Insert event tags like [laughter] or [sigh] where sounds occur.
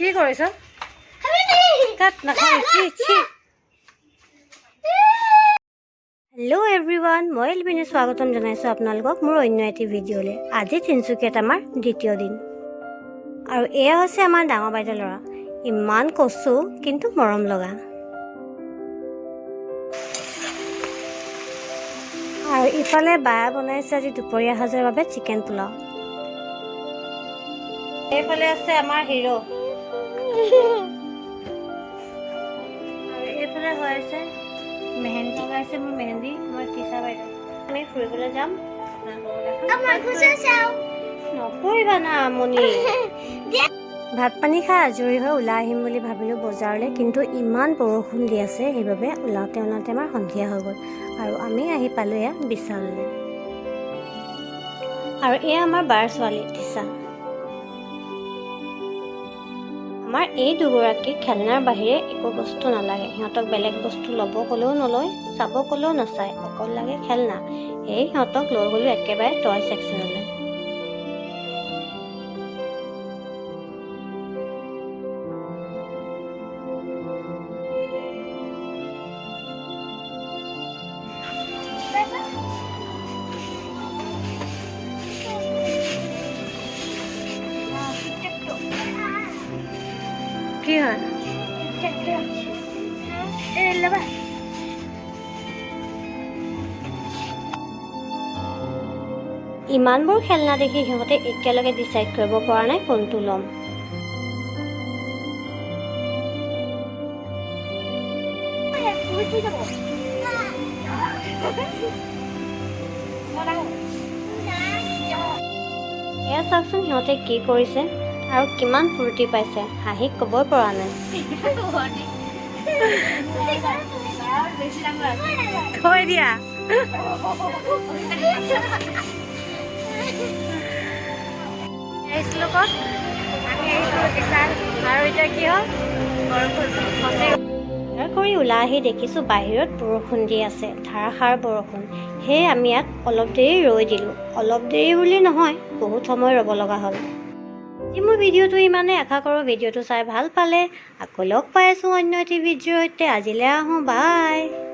কি কৰিছ কাট নাখাবি হেল্ল' এভৰিৱান মই এলবিনে স্বাগতম জনাইছোঁ আপোনালোকক মোৰ অন্য এটি ভিডিঅ'লৈ। আজি তিনিচুকীয়াত আমাৰ দ্বিতীয় দিন। আৰু এয়া হৈছে আমাৰ ডাঙৰ বাইদেউ ল'ৰা। ইমান কচু, কিন্তু মৰম লগা। আৰু ইফালে বায়া বনাইছে আজি দুপৰীয়া সাজৰ বাবে চিকেন পোলাও। এইফালে আছে আমাৰ হিৰ' আৰু এইফালে হৈ আছে মেহেন্দি মোৰ মেহেন্দি মই টিচা বাইদেউ। আমি ফুৰিবলৈ যাম। নকৰিবা না আমনি। [laughs] ভাত পানী খাই আজৰি হৈ ওলাই আহিম বুলি ভাবিলোঁ বজাৰলৈ কিন্তু ইমান বৰষুণ দি আছে সেইবাবে ওলাওঁতে ওলাওঁতে আমাৰ সন্ধিয়া হৈ গ'ল। আৰু আমি আহি পালোঁ এয়া বিশাললৈ। আৰু এয়া আমাৰ বাৰ ছোৱালী টিচা আমাৰ এই দুগৰাকী খেলনাৰ বাহিৰে একো বস্তু নালাগে। সিহঁতক বেলেগ বস্তু ল'ব ক'লেও নলয় চাব ক'লেও নাচায় অকল লাগে খেলনা। সেয়ে সিহঁতক লৈ গ'লোঁ একেবাৰে টয় ছেকশ্যনলৈ কি হয়? ইমানবোৰ খেলনা দেখি সিহঁতে এতিয়ালৈকে ডিচাইড কৰিব পৰা নাই কোনটো ল'ম। এয়া চাওকচোন সিহঁতে কি কৰিছে। আৰু কিমান ফূৰ্তি পাইছে হাঁহি ক'বই পৰা নাই। থৈ দিয়া। আহিছিলোঁ ক'ত আমি আহিছিলোঁ বিশাল আৰু এতিয়া কি হ'ল? বৰষুণ কৰি ওলাই আহি দেখিছোঁ বাহিৰত বৰষুণ দি আছে ধাৰাসাৰ বৰষুণ। সেয়ে আমি ইয়াত অলপ দেৰি ৰৈ দিলোঁ। অলপ দেৰি বুলি নহয় বহুত সময় ৰ'ব লগা হ'ল। মোৰ ভিডিঅ'টো ইমানেই আশা কৰোঁ ভিডিঅ'টো চাই ভাল পালে। আকৌ লগ পাই আছোঁ অন্য এটি ভিডিঅ'ৰ সৈতে আজিলৈ আহোঁ বাই।